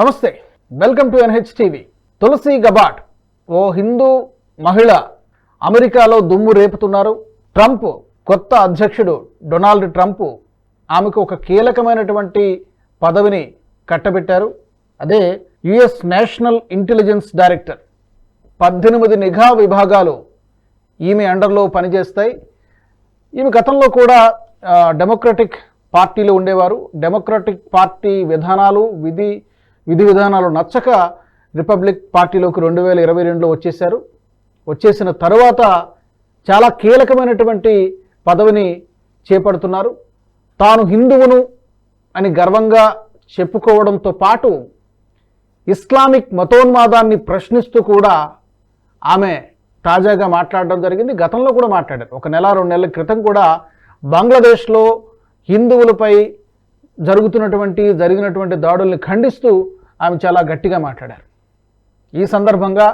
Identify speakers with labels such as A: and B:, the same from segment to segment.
A: నమస్తే. Welcome to NH TV Tulsi Gabbard ఓ హిందూ మహిళ అమెరికాలో దుమ్ము రేపుతున్నారు. ట్రంప్ కొత్త అధ్యక్షుడు డొనాల్డ్ ట్రంప్ ఆమెకు ఒక కీలకమైనటువంటి పదవిని కట్టబెట్టారు. అదే యుఎస్ నేషనల్ ఇంటెలిజెన్స్ డైరెక్టర్. పద్దెనిమిది నిఘా విభాగాలు ఈమె అండర్లో పనిచేస్తాయి. ఈమె గతంలో కూడా డెమోక్రటిక్ పార్టీలో ఉండేవారు. డెమోక్రటిక్ పార్టీ విధానాలు విధి విధి విధానాలు నచ్చక రిపబ్లిక్ పార్టీలోకి రెండు వేల ఇరవై రెండులో వచ్చేశారు. వచ్చేసిన తర్వాత చాలా కీలకమైనటువంటి పదవిని చేపడుతున్నారు. తాను హిందువును అని గర్వంగా చెప్పుకోవడంతో పాటు ఇస్లామిక్ మతోన్మాదాన్ని ప్రశ్నిస్తూ కూడా ఆమె తాజాగా మాట్లాడడం జరిగింది. గతంలో కూడా మాట్లాడారు. ఒక నెల రెండు నెలల క్రితం కూడా బంగ్లాదేశ్లో హిందువులపై జరుగుతున్నటువంటి జరిగినటువంటి దాడుల్ని ఖండిస్తూ ఆమె చాలా గట్టిగా మాట్లాడారు. ఈ సందర్భంగా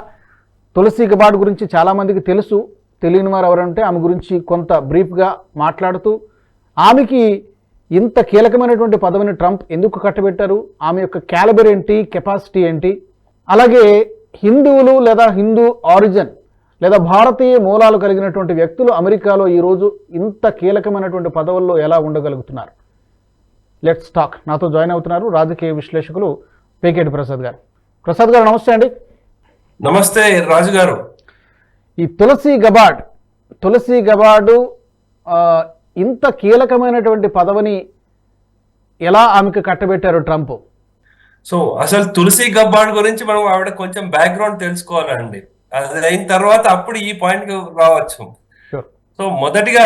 A: తులసి గబాడ్ గురించి చాలామందికి తెలుసు. తెలియని వారు ఎవరంటే ఆమె గురించి కొంత బ్రీఫ్గా మాట్లాడుతూ ఆమెకి ఇంత కీలకమైనటువంటి పదవిని ట్రంప్ ఎందుకు కట్టబెట్టారు? ఆమె యొక్క క్యాలబర్ ఏంటి? కెపాసిటీ ఏంటి? అలాగే హిందువులు లేదా హిందూ ఆరిజిన్ లేదా భారతీయ మూలాలు కలిగినటువంటి వ్యక్తులు అమెరికాలో ఈరోజు ఇంత కీలకమైనటువంటి పదవుల్లో ఎలా ఉండగలుగుతున్నారు? లెట్స్ టాక్ నాతో జాయిన్ అవుతున్నారు రాజకీయ విశ్లేషకులు పేకేటి ప్రసాద్ గారు. ప్రసాద్ గారు నమస్తే అండి.
B: నమస్తే రాజు గారు.
A: ఈ తులసి గబాడ్ తులసి గబాడు ఇంత కీలకమైనటువంటి పదవిని ఎలా ఆమెకు కట్టబెట్టారు ట్రంప్?
B: సో అసలు తులసి గబ్బాడ్ గురించి మనం ఆవిడ కొంచెం బ్యాక్గ్రౌండ్ తెలుసుకోవాలండి. అది అయిన తర్వాత అప్పుడు ఈ పాయింట్ రావచ్చు. సో మొదటిగా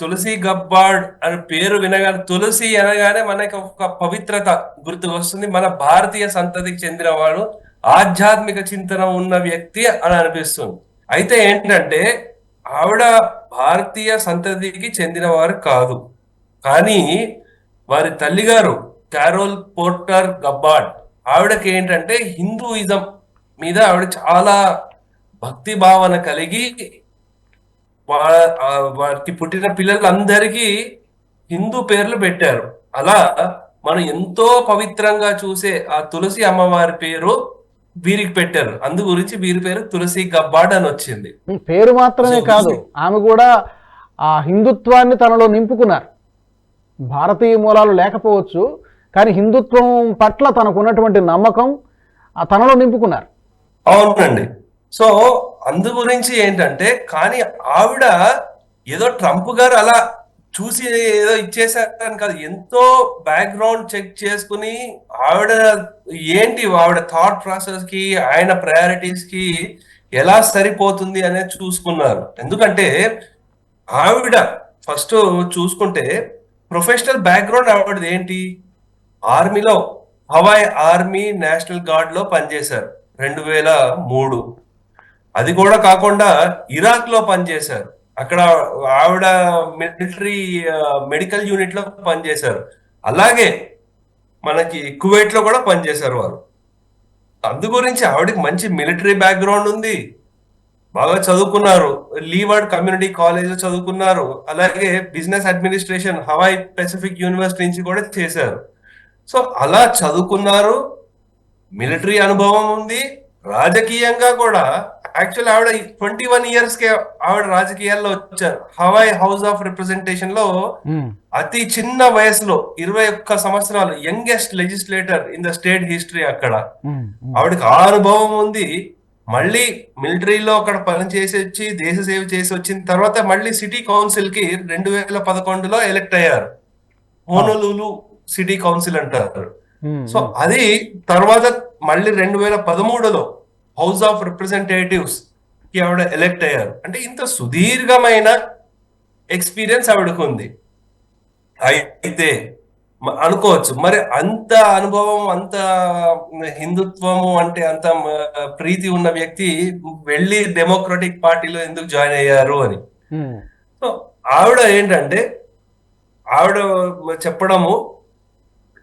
B: తులసి గబ్బాడ్ అని పేరు వినగానే తులసి అనగానే మనకి ఒక పవిత్రత గుర్తుకు వస్తుంది మన భారతీయ సంతతికి చెందినవాడు ఆధ్యాత్మిక చింతన ఉన్న వ్యక్తి అని అనిపిస్తుంది. అయితే ఏంటంటే ఆవిడ భారతీయ సంతతికి చెందినవారు కాదు. కానీ వారి తల్లిగారు క్యారోల్ పోర్టర్ గబ్బాడ్ ఆవిడకి ఏంటంటే హిందూయిజం మీద ఆవిడ చాలా భక్తి భావన కలిగి వా- ఆ వారికి పుట్టిన పిల్లలందరికీ హిందూ పేర్లు పెట్టారు. అలా మనం ఎంతో పవిత్రంగా చూసే ఆ తులసి అమ్మవారి పేరు వీరికి పెట్టారు. అందు గురించి వీరి పేరు తులసి గబ్బాడ్ అని వచ్చింది.
A: పేరు మాత్రమే కాదు ఆమె కూడా ఆ హిందుత్వాన్ని తనలో నింపుకున్నారు. భారతీయ మూలాలు లేకపోవచ్చు కానీ హిందుత్వం పట్ల తనకున్నటువంటి నమ్మకం తనలో నింపుకున్నారు.
B: అవునండి. సో అందు గురించి ఏంటంటే కానీ ఆవిడ ఏదో ట్రంప్ గారు అలా చూసి ఏదో ఇచ్చేసారని కాదు. ఎంతో బ్యాక్గ్రౌండ్ చెక్ చేసుకుని ఆవిడ ఏంటి ఆవిడ థాట్ ప్రాసెస్కి ఆయన ప్రయారిటీస్కి ఎలా సరిపోతుంది అనేది చూసుకున్నారు. ఎందుకంటే ఆవిడ ఫస్ట్ చూసుకుంటే ప్రొఫెషనల్ బ్యాక్గ్రౌండ్ ఆవిడది ఏంటి? ఆర్మీలో హవాయ్ ఆర్మీ నేషనల్ గార్డ్లో పనిచేశారు. రెండు వేల మూడు. అది కూడా కాకుండా ఇరాక్లో పనిచేశారు. అక్కడ ఆవిడ మిలిటరీ మెడికల్ యూనిట్లో పనిచేశారు. అలాగే మనకి కువైట్లో కూడా పనిచేశారు వారు. అందు గురించి ఆవిడకి మంచి మిలిటరీ బ్యాక్గ్రౌండ్ ఉంది. బాగా చదువుకున్నారు. లీవర్డ్ కమ్యూనిటీ కాలేజ్ చదువుకున్నారు. అలాగే business administration Hawaii Pacific University నుంచి కూడా చేశారు. సో అలా చదువుకున్నారు. మిలిటరీ అనుభవం ఉంది. రాజకీయంగా కూడా యాక్చువల్ ఆవిడ ట్వంటీ వన్ ఇయర్స్ కే ఆవిడ రాజకీయాల్లో వచ్చారు. హవాయ్ హౌస్ ఆఫ్ రిప్రజెంటేషన్లో అతి చిన్న వయసులో ఇరవై ఒక్క సంవత్సరాలు youngest legislator in the state history అక్కడ. ఆవిడకి ఆ అనుభవం ఉంది. మళ్ళీ మిలిటరీలో అక్కడ పనిచేసి వచ్చి దేశ సేవ చేసి వచ్చిన తర్వాత మళ్ళీ సిటీ కౌన్సిల్కి రెండు వేల పదకొండులో ఎలక్ట్ అయ్యారు. హోనోలులు సిటీ కౌన్సిల్ అంటారు. సో అది తర్వాత మళ్ళీ రెండు వేల పదమూడులో హౌస్ ఆఫ్ రిప్రజెంటేటివ్స్కి ఆవిడ ఎలక్ట్ అయ్యారు. అంటే ఇంత సుదీర్ఘమైన ఎక్స్పీరియన్స్ ఆవిడకు ఉంది. అయితే అనుకోవచ్చు. మరి అంత అనుభవం అంత హిందుత్వము అంటే అంత ప్రీతి ఉన్న వ్యక్తి వెళ్ళి డెమోక్రటిక్ పార్టీలో ఎందుకు జాయిన్ అయ్యారు అని. సో ఆవిడ ఏంటంటే ఆవిడ చెప్పడము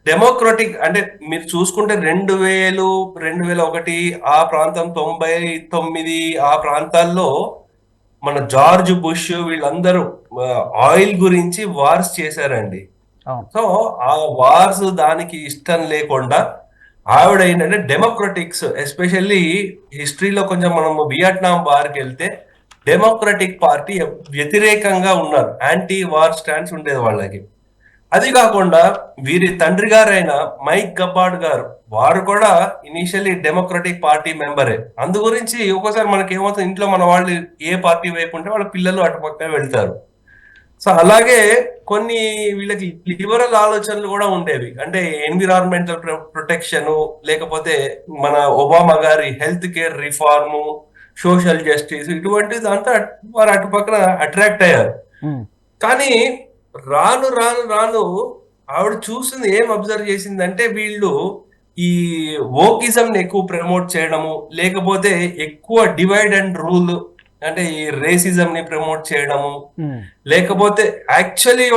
B: డెమోక్రటిక్ అంటే మీరు చూసుకుంటే రెండు వేలు రెండు వేల ఒకటి ఆ ప్రాంతం తొంభై తొమ్మిది ఆ ప్రాంతాల్లో మన జార్జ్ బుష్ వీళ్ళందరూ ఆయిల్ గురించి వార్స్ చేశారండి. సో ఆ వార్స్ దానికి ఇష్టం లేకుండా ఆవిడ ఏంటంటే డెమోక్రటిక్స్ ఎస్పెషల్లీ హిస్టరీలో కొంచెం మనం వియట్నాం వార్కి వెళ్తే డెమోక్రటిక్ పార్టీ వ్యతిరేకంగా ఉన్నారు. యాంటీ వార్ స్టాండ్స్ ఉండేది వాళ్ళకి. అది కాకుండా వీరి తండ్రి గారైన మైక్ గబ్బార్డ్ గారు వారు కూడా ఇనిషియల్లీ డెమోక్రటిక్ పార్టీ మెంబరే. అందు గురించి ఒక్కోసారి మనకి ఏమవుతుంది ఇంట్లో మన వాళ్ళు ఏ పార్టీ వైపు ఉంటే వాళ్ళ పిల్లలు అటుపక్క వెళ్తారు. సో అలాగే కొన్ని వీళ్ళకి లిబరల్ ఆలోచనలు కూడా ఉండేవి. అంటే ఎన్విరాన్మెంటల్ ప్రొటెక్షన్ లేకపోతే మన ఒబామా గారి health care reform social justice ఇటువంటి దాంతో వారు అటుపక్కన అట్రాక్ట్ అయ్యారు. కానీ రాను రాను రాను ఆవిడ చూసింది ఏం అబ్జర్వ్ చేసిందంటే వీళ్ళు ఈ ఓకిజం ని ఎక్కువ ప్రమోట్ చేయడము లేకపోతే ఎక్కువ డివైడ్ అండ్ రూల్ అంటే ఈ రేసిజం ని ప్రమోట్ చేయడము.
A: ఉమ్,
B: లేకపోతే యాక్చువల్లీ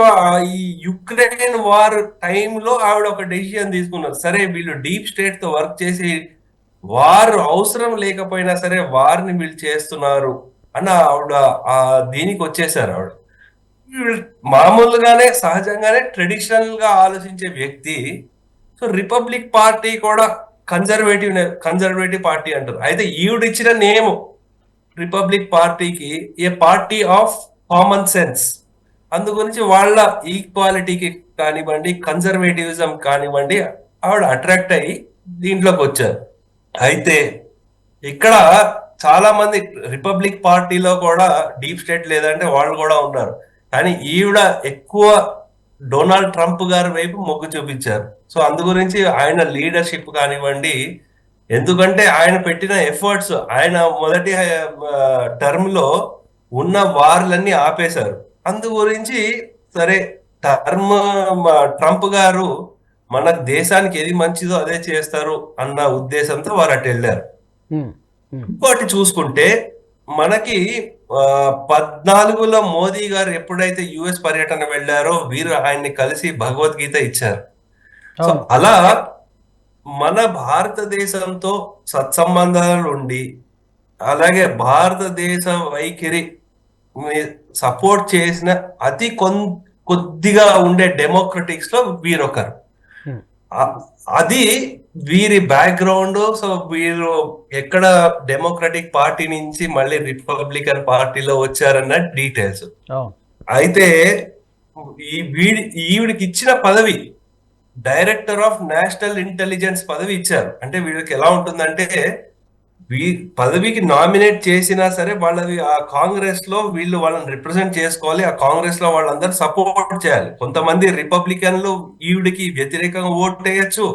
B: ఈ యుక్రెయిన్ వార్ టైంలో ఆవిడ ఒక డెసిషన్ తీసుకున్నారు. సరే వీళ్ళు డీప్ స్టేట్తో వర్క్ చేసి వారు అవసరం లేకపోయినా సరే వారిని వీళ్ళు చేస్తున్నారు అని ఆవిడ ఆ దీనికి వచ్చేసారు ఆవిడ. మామూలుగానే సహజంగానే ట్రెడిషనల్గా ఆలోచించే వ్యక్తి సో రిపబ్లిక్ పార్టీ కూడా కన్జర్వేటివ్ కన్జర్వేటివ్ పార్టీ అంటారు. అయితే ఈవిడ ఇచ్చిన నేమ్ రిపబ్లిక్ పార్టీకి a party of common sense అందు గురించి వాళ్ళ ఈక్వాలిటీకి కానివ్వండి కన్జర్వేటివిజం కానివ్వండి ఆవిడ అట్రాక్ట్ అయ్యి దీంట్లోకి వచ్చారు. అయితే ఇక్కడ చాలా మంది రిపబ్లిక్ పార్టీలో కూడా డీప్ స్టేట్ లేదంటే వాళ్ళు కూడా ఉన్నారు. కానీ ఈవిడ ఎక్కువ డొనాల్డ్ ట్రంప్ గారి వైపు మొగ్గు చూపించారు. సో అందు గురించి ఆయన లీడర్షిప్ కానివ్వండి ఎందుకంటే ఆయన పెట్టిన ఎఫర్ట్స్ ఆయన మొదటి టర్మ్లో ఉన్న వార్లన్నీ ఆపేశారు. అందు గురించి సరే టర్మ్ ట్రంప్ గారు మన దేశానికి ఏది మంచిదో అదే చేస్తారు అన్న ఉద్దేశంతో వారు అటు వెళ్ళారు. ఇంకోటి చూసుకుంటే మనకి పద్నాలుగులో మోదీ గారు ఎప్పుడైతే యుఎస్ పర్యటన వెళ్ళారో వీరు ఆయన్ని కలిసి భగవద్గీత ఇచ్చారు. సో అలా మన భారతదేశంతో సత్సంబంధాలు ఉండి అలాగే భారతదేశ వైఖరి సపోర్ట్ చేసిన అతి కొద్దిగా ఉండే డెమోక్రటిక్స్లో వీరొకరు అది వీరి బ్యాక్గ్రౌండ్ సో వీరు ఎక్కడ డెమోక్రటిక్ పార్టీ నుంచి మళ్ళీ రిపబ్లికన్ పార్టీలో వచ్చారన్న డీటెయిల్స్ అయితే ఈ వీడి ఈవిడికి ఇచ్చిన పదవి డైరెక్టర్ ఆఫ్ నేషనల్ ఇంటెలిజెన్స్ పదవి ఇచ్చారు. అంటే వీడికి ఎలా ఉంటుందంటే వీ పదవికి నామినేట్ చేసినా సరే వాళ్ళది ఆ కాంగ్రెస్లో వీళ్ళు వాళ్ళని రిప్రజెంట్ చేసుకోవాలి ఆ కాంగ్రెస్లో వాళ్ళందరూ సపోర్ట్ చేయాలి. కొంతమంది రిపబ్లికన్లు ఈవిడికి వ్యతిరేకంగా ఓట్ వేయచ్చు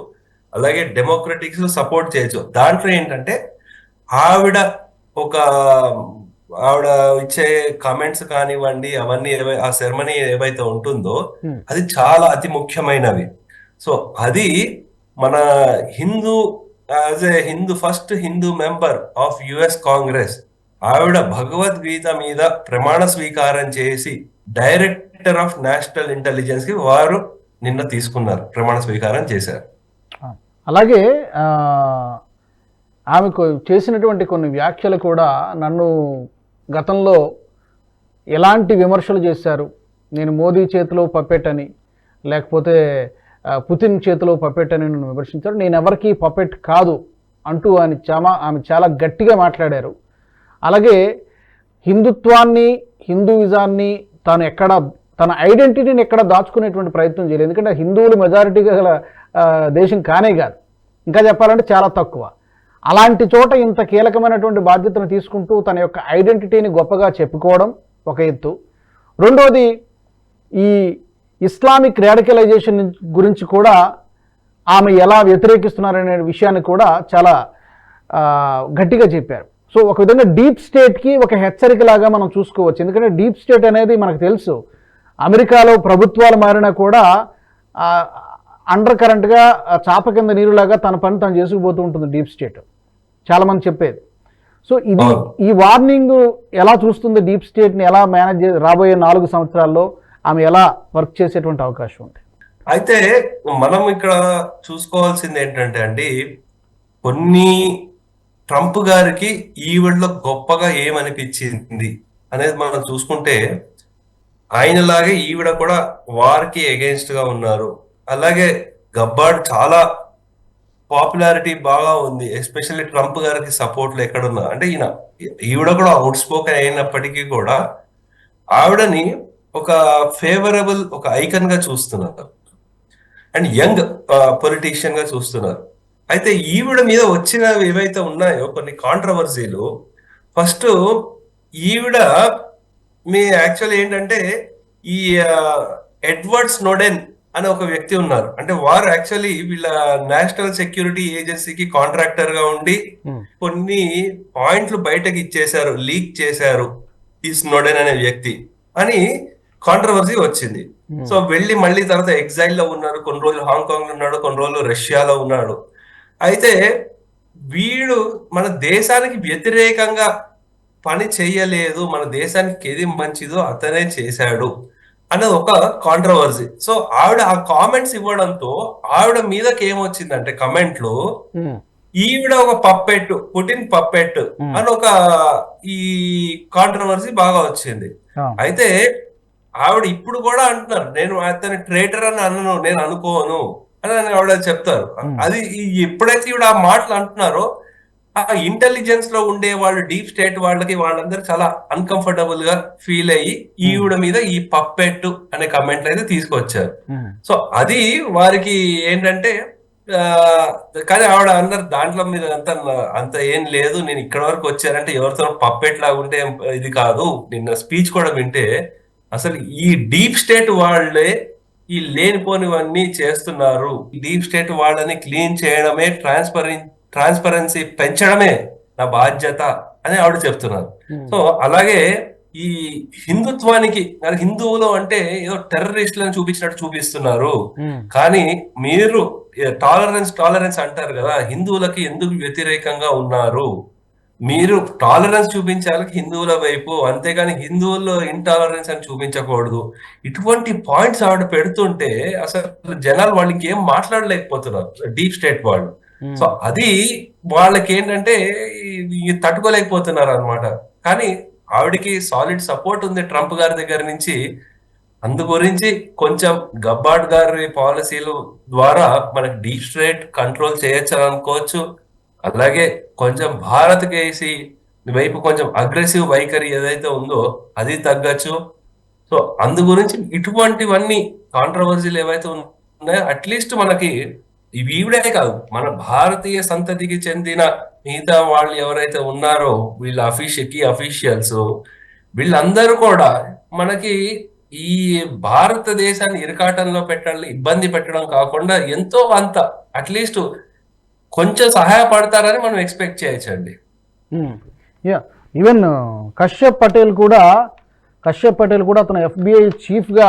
B: అలాగే డెమోక్రటిక్స్ సపోర్ట్ చేయొచ్చు. దాంట్లో ఏంటంటే ఆవిడ ఒక ఆవిడ ఇచ్చే కామెంట్స్ కానివ్వండి అవన్నీ ఏవై ఆ సెరమనీ ఏవైతే ఉంటుందో. అది చాలా అతి ముఖ్యమైనవి. సో అది మన Hindu as a Hindu first Hindu member of US Congress ఆవిడ భగవద్గీత మీద ప్రమాణ స్వీకారం చేసి డైరెక్టర్ ఆఫ్ నేషనల్ ఇంటెలిజెన్స్కి వారు నిన్న తీసుకున్నారు ప్రమాణ స్వీకారం చేశారు.
A: అలాగే ఆమె ఆమెకు చేసినటువంటి కొన్ని వ్యాఖ్యలు కూడా నన్ను గతంలో ఎలాంటి విమర్శలు చేశారు? నేను మోదీ చేతిలో పప్పెట్ అని లేకపోతే పుతిన్ చేతిలో పప్పెట్టని నన్ను విమర్శించారు. నేను ఎవరికీ పప్పెట్ కాదు అంటూ ఆయన చాలా ఆమె చాలా గట్టిగా మాట్లాడారు. అలాగే హిందుత్వాన్ని హిందూయిజాన్ని తాను ఎక్కడ తన ఐడెంటిటీని ఎక్కడ దాచుకునేటువంటి ప్రయత్నం చేయలేదు. ఎందుకంటే హిందువులు మెజారిటీగా గల దేశం కానే కాదు. ఇంకా చెప్పాలంటే చాలా తక్కువ. అలాంటి చోట ఇంత కీలకమైనటువంటి బాధ్యతను తీసుకుంటూ తన యొక్క ఐడెంటిటీని గొప్పగా చెప్పుకోవడం ఒక ఎత్తు. రెండోది ఈ ఇస్లామిక్ రాడికలైజేషన్ గురించి కూడా ఆమె ఎలా వ్యతిరేకిస్తున్నారనే విషయాన్ని కూడా చాలా గట్టిగా చెప్పారు. సో ఒక విధంగా డీప్ స్టేట్కి ఒక హెచ్చరికలాగా మనం చూసుకోవచ్చు. ఎందుకంటే డీప్ స్టేట్ అనేది మనకు తెలుసు. అమెరికాలో ప్రభుత్వాలు మారినా కూడా అండర్ కరెంట్గా చాప కింద నీరులాగా తన పని తను చేసుకుపోతూ ఉంటుంది డీప్ స్టేట్ చాలామంది చెప్పేది. సో ఇది. ఈ వార్నింగ్ ఎలా చూస్తుంది డీప్ స్టేట్ని ఎలా మేనేజ్ చే రాబోయే నాలుగు సంవత్సరాల్లో ఆమె ఎలా వర్క్ చేసేటువంటి అవకాశం ఉంది.
B: అయితే మనం ఇక్కడ చూసుకోవాల్సింది ఏంటంటే అండి కొన్ని ట్రంప్ గారికి ఈవిడలో గొప్పగా ఏమనిపించింది అనేది మనం చూసుకుంటే ఆయనలాగే ఈవిడ కూడా వార్కి అగేన్స్ట్గా ఉన్నారు. అలాగే గబ్బాడ్ చాలా పాపులారిటీ బాగా ఉంది ఎస్పెషల్లీ ట్రంప్ గారికి సపోర్ట్లు ఎక్కడున్నా. అంటే ఈయన ఈవిడ కూడా అవుట్ స్పోకెన్ అయినప్పటికీ కూడా ఆవిడని ఒక ఫేవరబుల్ ఒక ఐకన్గా చూస్తున్నారు. అండ్ యంగ్ పొలిటీషియన్గా చూస్తున్నారు. అయితే ఈవిడ మీద వచ్చినవి ఏవైతే ఉన్నాయో కొన్ని కాంట్రవర్సీలు ఫస్ట్ ఈవిడ మీ యాక్చువల్ ఏంటంటే ఈ ఎడ్వర్డ్ స్నోడెన్ అనే ఒక వ్యక్తి ఉన్నారు అంటే వారు యాక్చువల్లీ వీళ్ళ నేషనల్ సెక్యూరిటీ ఏజెన్సీకి కాంట్రాక్టర్గా ఉండి
A: Hmm.
B: కొన్ని పాయింట్లు బయటకి ఇచ్చేశారు లీక్ చేశారు ఈ స్నోడెన్ అనే వ్యక్తి అని కాంట్రవర్సీ వచ్చింది
A: Hmm.
B: సో వెళ్ళి మళ్ళీ తర్వాత ఎగ్జైల్లో ఉన్నారు కొన్ని రోజులు హాంకాంగ్లో ఉన్నాడు కొన్ని రోజులు రష్యాలో ఉన్నాడు అయితే వీడు మన దేశానికి వ్యతిరేకంగా పని చేయలేదు మన దేశానికి ఏది మంచిదో అతనే చేశాడు అన్నది ఒక కాంట్రవర్సీ సో ఆవిడ ఆ కామెంట్స్ ఇవ్వడంతో ఆవిడ మీదకి ఏమొచ్చిందంటే కమెంట్లో
A: ఉమ్,
B: ఈవిడ ఒక పప్పెట్ పుటిన్ పప్పెట్
A: Hmm.
B: అని ఒక ఈ కాంట్రవర్సీ బాగా వచ్చింది. అయితే ఆవిడ ఇప్పుడు కూడా అంటున్నారు నేను అతని ట్రేటర్ అని అన్నను నేను అనుకోను అని ఆవిడ చెప్తారు.
A: Hmm.
B: అది ఎప్పుడైతే ఈవిడ ఆ మాటలు అంటున్నారో ఆ ఇంటెలిజెన్స్లో ఉండే వాళ్ళు డీప్ స్టేట్ వాళ్ళకి వాళ్ళందరూ చాలా అన్కంఫర్టబుల్గా ఫీల్ అయ్యి ఈవిడ మీద ఈ పప్పెట్టు అనే కమెంట్లు అయితే తీసుకొచ్చారు. సో అది వారికి ఏంటంటే కానీ ఆవిడ అన్నారు దాంట్లో మీద అంత అంత ఏం లేదు నేను ఇక్కడ వరకు వచ్చానంటే ఎవరితో పప్పెట్ లాగా ఉంటే ఇది కాదు. నిన్న స్పీచ్ కూడా వింటే అసలు ఈ డీప్ స్టేట్ వాళ్ళే ఈ లేనిపోనివన్నీ చేస్తున్నారు. డీప్ స్టేట్ వాళ్ళని క్లీన్ చేయడమే ట్రాన్స్పరెన్ ట్రాన్స్పరెన్సీ పెంచడమే నా బాధ్యత అని ఆవిడ చెప్తున్నారు.
A: ఉమ్,
B: సో అలాగే ఈ హిందుత్వానికి హిందువులు అంటే ఏదో టెర్రరిస్టులను చూపించినట్టు చూపిస్తున్నారు.
A: ఉమ్,
B: కానీ మీరు టాలరెన్స్ టాలరెన్స్ అంటారు కదా హిందువులకి ఎందుకు వ్యతిరేకంగా ఉన్నారు? మీరు టాలరెన్స్ చూపించాలి హిందువుల వైపు అంతేగాని హిందువుల్లో ఇంటాలరెన్స్ అని చూపించకూడదు. ఇటువంటి పాయింట్స్ ఆవిడ పెడుతుంటే అసలు జనాలు వాళ్ళు ఇంకేం మాట్లాడలేకపోతున్నారు. డీప్ స్టేట్ వాళ్ళు. సో అది వాళ్ళకి ఏంటంటే తట్టుకోలేకపోతున్నారు అనమాట కానీ ఆవిడకి సాలిడ్ సపోర్ట్ ఉంది ట్రంప్ గారి దగ్గర నుంచి. అందు గురించి కొంచెం గబ్బాడ్ గారి పాలసీలు ద్వారా మనకి డీప్ స్ట్రేట్ కంట్రోల్ చేయొచ్చు అనుకోవచ్చు. అలాగే కొంచెం భారత్ కేసి వైపు కొంచెం అగ్రెసివ్ వైఖరి ఏదైతే ఉందో అది తగ్గచ్చు. సో అందు గురించి ఇటువంటివన్నీ కాంట్రవర్సీలు ఏవైతే ఉన్నాయో అట్లీస్ట్ మనకి ఈవిడే కాదు. మన భారతీయ సంతతికి చెందిన మిగతా వాళ్ళు ఎవరైతే ఉన్నారో వీళ్ళ అఫీషియకి అఫీషియల్స్ వీళ్ళందరూ కూడా మనకి ఈ భారతదేశాన్ని ఇరకాటంలో పెట్టాలి ఇబ్బంది పెట్టడం కాకుండా ఎంతో అంత అట్లీస్ట్ కొంచెం సహాయపడతారని మనం ఎక్స్పెక్ట్ చేయొచ్చండి
A: యా. ఈవెన్ కశ్యప్ పటేల్ కూడా కశ్యప్ పటేల్ కూడా అతను ఎఫ్బిఐ చీఫ్గా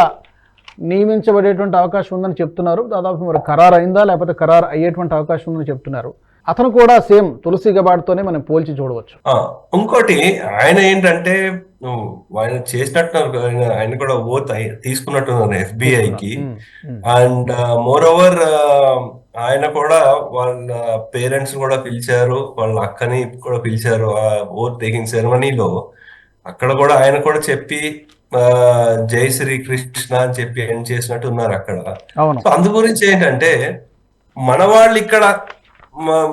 A: నియమించబడేటువంటి అవకాశం ఉందని చెప్తున్నారు. దాదాపు మరి ఖరారు అయిందా లేకపోతే ఖరారు అయ్యేటువంటి అవకాశం ఉందని చెప్తున్నారు. అతను కూడా సేమ్ తులసి గబాడ్తోనే మనం పోల్చి చూడవచ్చు.
B: ఇంకోటి ఆయన ఏంటంటే ఆయన చేసినట్టున్నారు ఆయన కూడా ఓత్ తీసుకున్నట్టున్నారు ఎఫ్బిఐకి.
A: Um, um,
B: and moreover ఆయన కూడా వాళ్ళ పేరెంట్స్ కూడా పిలిచారు వాళ్ళ అక్కని కూడా పిలిచారు ఆ ఓత్ టేకింగ్ సెరమనీలో. అక్కడ కూడా ఆయన కూడా చెప్పి జై శ్రీ కృష్ణ అని చెప్పి ఎండ్ చేసినట్టు ఉన్నారు అక్కడ. సో అందు గురించి ఏంటంటే మన వాళ్ళు ఇక్కడ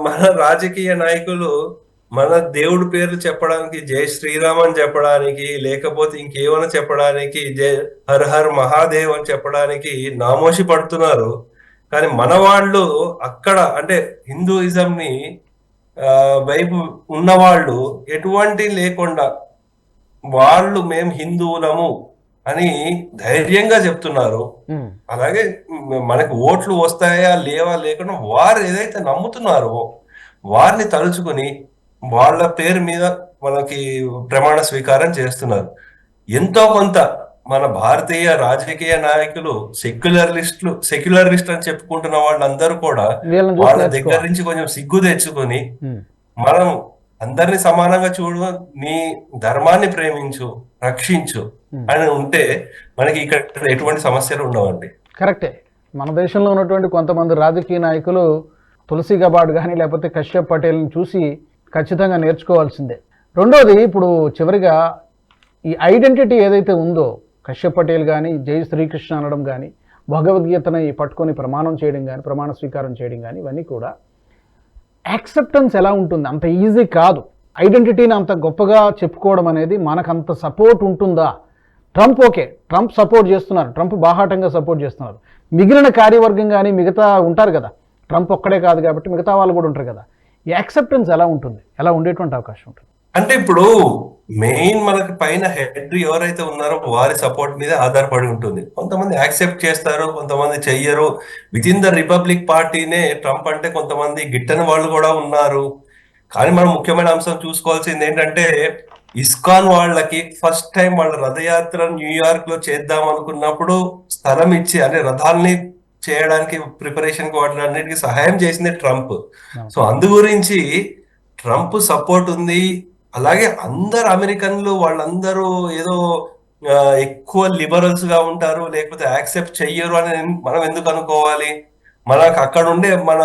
B: మన రాజకీయ నాయకులు మన దేవుడి పేర్లు చెప్పడానికి జై శ్రీరామ్ అని చెప్పడానికి లేకపోతే ఇంకేమైనా చెప్పడానికి జై హర్ హర్ మహాదేవ్ అని చెప్పడానికి నామోషి పడుతున్నారు. కానీ మన వాళ్ళు అక్కడ అంటే హిందూయిజం ని వైపు ఉన్నవాళ్ళు ఎటువంటి లేకుండా వాళ్ళు మేం హిందువులము అని ధైర్యంగా చెప్తున్నారు. అలాగే మనకి ఓట్లు వస్తాయా లేవా లేకుండా వారు ఏదైతే నమ్ముతున్నారో వారిని తలుచుకుని వాళ్ళ పేరు మీద మనకి ప్రమాణ స్వీకారం చేస్తున్నారు. ఎంతో కొంత మన భారతీయ రాజకీయ నాయకులు సెక్యులరిస్టులు సెక్యులరిస్ట్ అని చెప్పుకుంటున్న వాళ్ళందరూ కూడా వాళ్ళ దగ్గర. నుంచి కొంచెం సిగ్గు తెచ్చుకొని మనం అందరిని సమానంగా చూడు నీ ధర్మాన్ని ప్రేమించు రక్షించు
A: ఉమ్.
B: అని ఉంటే మనకి ఇక్కడ ఎటువంటి సమస్యలు ఉండవండి.
A: కరెక్టే. మన దేశంలో ఉన్నటువంటి కొంతమంది రాజకీయ నాయకులు తులసి గబాడ్ కానీ లేకపోతే కశ్యప్ పటేల్ని చూసి ఖచ్చితంగా నేర్చుకోవాల్సిందే. రెండోది ఇప్పుడు చివరిగా ఈ ఐడెంటిటీ ఏదైతే ఉందో కశ్యప్ పటేల్ కానీ జై శ్రీకృష్ణ అనడం కానీ భగవద్గీతని పట్టుకొని ప్రమాణం చేయడం కానీ ప్రమాణ స్వీకారం చేయడం కానీ ఇవన్నీ కూడా యాక్సెప్టెన్స్ ఎలా ఉంటుంది? అంత ఈజీ కాదు. ఐడెంటిటీని అంత గొప్పగా చెప్పుకోవడం అనేది మనకు అంత సపోర్ట్ ఉంటుందా? ట్రంప్ ఓకే ట్రంప్ సపోర్ట్ చేస్తున్నారు. ట్రంప్ బాహాటంగా సపోర్ట్ చేస్తున్నారు. మిగిలిన కార్యవర్గం కానీ మిగతా ఉంటారు కదా. ట్రంప్ ఒక్కడే కాదు కాబట్టి మిగతా వాళ్ళు కూడా ఉంటారు కదా. ఈ యాక్సెప్టెన్స్ ఎలా ఉంటుంది? ఎలా ఉండేటువంటి అవకాశం ఉంటుంది?
B: అంటే ఇప్పుడు మెయిన్ మనకి పైన హెడ్ ఎవరైతే ఉన్నారో వారి సపోర్ట్ మీద ఆధారపడి ఉంటుంది. కొంతమంది యాక్సెప్ట్ చేస్తారు కొంతమంది చెయ్యరు. విత్ ఇన్ ద రిపబ్లిక్ పార్టీనే ట్రంప్ అంటే కొంతమంది గిట్టని వాళ్ళు కూడా ఉన్నారు. కానీ మనం ముఖ్యమైన అంశం చూసుకోవాల్సింది ఏంటంటే ఇస్కాన్ వాళ్ళకి ఫస్ట్ టైం వాళ్ళ రథయాత్ర న్యూయార్క్లో చేద్దాం అనుకున్నప్పుడు స్థలం ఇచ్చి అంటే రథాల్ని చేయడానికి ప్రిపరేషన్ వాటిలన్నిటికీ సహాయం చేసింది ట్రంప్ సో అందు గురించి ట్రంప్ సపోర్ట్ ఉంది. అలాగే అందరు అమెరికన్లు వాళ్ళందరూ ఏదో ఎక్కువ లిబరల్స్గా ఉంటారు లేకపోతే యాక్సెప్ట్ చెయ్యరు అని మనం ఎందుకు అనుకోవాలి? మనకు అక్కడ ఉండే మన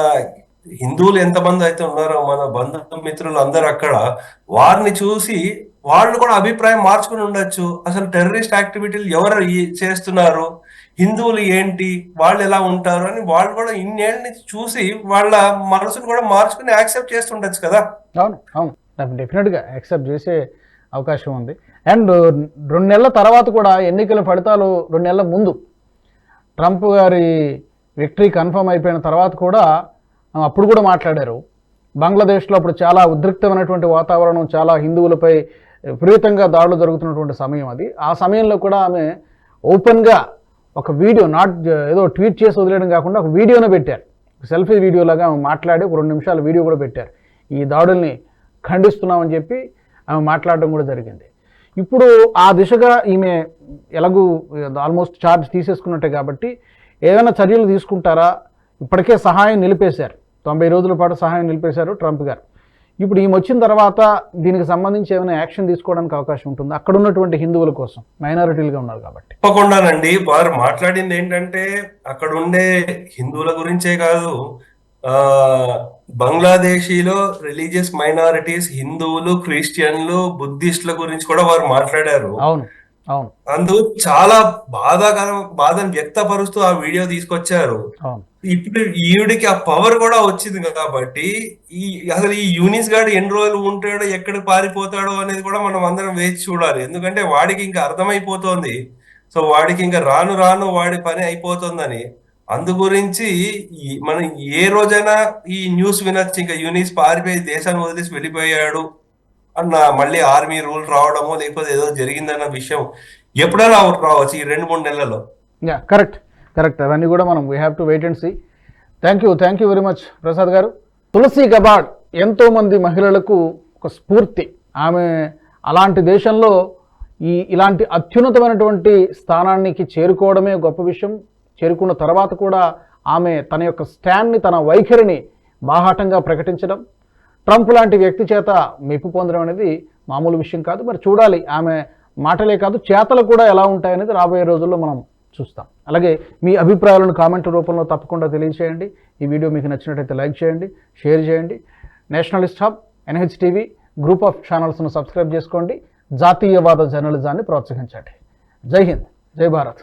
B: హిందువులు ఎంతమంది అయితే ఉన్నారో మన బంధుమిత్రులు అందరు అక్కడ వారిని చూసి వాళ్ళు కూడా అభిప్రాయం మార్చుకుని ఉండొచ్చు. అసలు టెర్రరిస్ట్ యాక్టివిటీలు ఎవరు చేస్తున్నారు? హిందువులు ఏంటి? వాళ్ళు ఎలా ఉంటారు? అని వాళ్ళు కూడా ఇన్నేళ్ళని చూసి వాళ్ళ మనసును కూడా మార్చుకుని యాక్సెప్ట్ చేస్తుండొచ్చు కదా?
A: అవును అవును. డెఫినెట్గా యాక్సెప్ట్ చేసే అవకాశం ఉంది. అండ్ రెండు నెలల తర్వాత కూడా ఎన్నికల ఫలితాలు రెండు నెలల ముందు ట్రంప్ గారి విక్టరీ కన్ఫర్మ్ అయిపోయిన తర్వాత కూడా అప్పుడు కూడా మాట్లాడారు. బంగ్లాదేశ్లో అప్పుడు చాలా ఉద్రిక్తమైనటువంటి వాతావరణం చాలా హిందువులపై విపరీతంగా దాడులు జరుగుతున్నటువంటి సమయం అది. ఆ సమయంలో కూడా ఆమె ఓపెన్గా ఒక వీడియో నాట్ ఏదో ట్వీట్ చేసి వదిలేయడం కాకుండా ఒక వీడియోనే పెట్టారు. సెల్ఫీ వీడియోలాగా ఆమె మాట్లాడి ఒక రెండు నిమిషాల వీడియో కూడా పెట్టారు. ఈ దాడుల్ని ఖండిస్తున్నామని చెప్పి ఆమె మాట్లాడడం కూడా జరిగింది. ఇప్పుడు ఆ దిశగా ఈమె ఎలాగూ ఆల్మోస్ట్ ఛార్జ్ తీసేసుకున్నట్టే కాబట్టి ఏమైనా చర్యలు తీసుకుంటారా? ఇప్పటికే సహాయం నిలిపేశారు. తొంభై రోజుల పాటు సహాయం నిలిపేశారు ట్రంప్ గారు. ఇప్పుడు ఈమె వచ్చిన తర్వాత దీనికి సంబంధించి ఏమైనా యాక్షన్ తీసుకోవడానికి అవకాశం ఉంటుంది. అక్కడ ఉన్నటువంటి హిందువుల కోసం మైనారిటీలుగా ఉన్నారు కాబట్టి.
B: తప్పకుండానండి వారు మాట్లాడింది ఏంటంటే అక్కడ ఉండే హిందువుల గురించే కాదు బంగ్లాదేశీలో రిలీజియస్ మైనారిటీస్ హిందువులు క్రిస్టియన్లు బుద్ధిస్టుల గురించి కూడా వారు మాట్లాడారు.
A: అవును అవును.
B: అందు చాలా బాధాకరం బాధను వ్యక్తపరుస్తూ ఆ వీడియో తీసుకొచ్చారు. ఇప్పుడు ఈవిడికి ఆ పవర్ కూడా వచ్చింది కాబట్టి ఈ అసలు ఈ యూనిస్ గాడు ఎన్ని రోజులు ఉంటాడో ఎక్కడ పారిపోతాడో అనేది కూడా మనం అందరం వేచి చూడాలి. ఎందుకంటే వాడికి ఇంకా అర్థమైపోతోంది. సో వాడికి ఇంకా రాను రాను వాడి పని అయిపోతుందని. అందు గురించి మనం ఏ రోజైనా ఈ న్యూస్ వినొచ్చు. ఇంకా యూనిస్ పారిపోయి దేశాన్ని వదిలేసి వెళ్ళిపోయాడు అన్న మళ్ళీ ఆర్మీ రూల్ రావడమో లేకపోతే ఏదో జరిగిందన్న విషయం ఎప్పుడైనా రావచ్చు ఈ రెండు మూడు నెలల్లో.
A: Yeah correct correct. అవన్నీ కూడా మనం we have to wait and see thank you thank you very much Prasad garu. Tulsi Gabbard ఎంతోమంది మహిళలకు ఒక స్ఫూర్తి. ఆమె అలాంటి దేశంలో ఈ ఇలాంటి అత్యున్నతమైనటువంటి స్థానానికి చేరుకోవడమే గొప్ప విషయం. చేరుకున్న తర్వాత కూడా ఆమె తన యొక్క స్టాండ్ని తన వైఖరిని బాహాటంగా ప్రకటించడం ట్రంప్ లాంటి వ్యక్తి చేత మెప్పు పొందడం అనేది మామూలు విషయం కాదు. మరి చూడాలి ఆమె మాటలే కాదు చేతలు కూడా ఎలా ఉంటాయనేది రాబోయే రోజుల్లో మనం చూస్తాం. అలాగే మీ అభిప్రాయాలను కామెంట్ రూపంలో తప్పకుండా తెలియజేయండి. ఈ వీడియో మీకు నచ్చినట్టయితే లైక్ చేయండి షేర్ చేయండి. Nationalist hub NHTV group of ఛానల్స్ను subscribe చేసుకోండి. జాతీయవాద జర్నలిజాన్ని ప్రోత్సహించండి. జై హింద్ జై భారత్.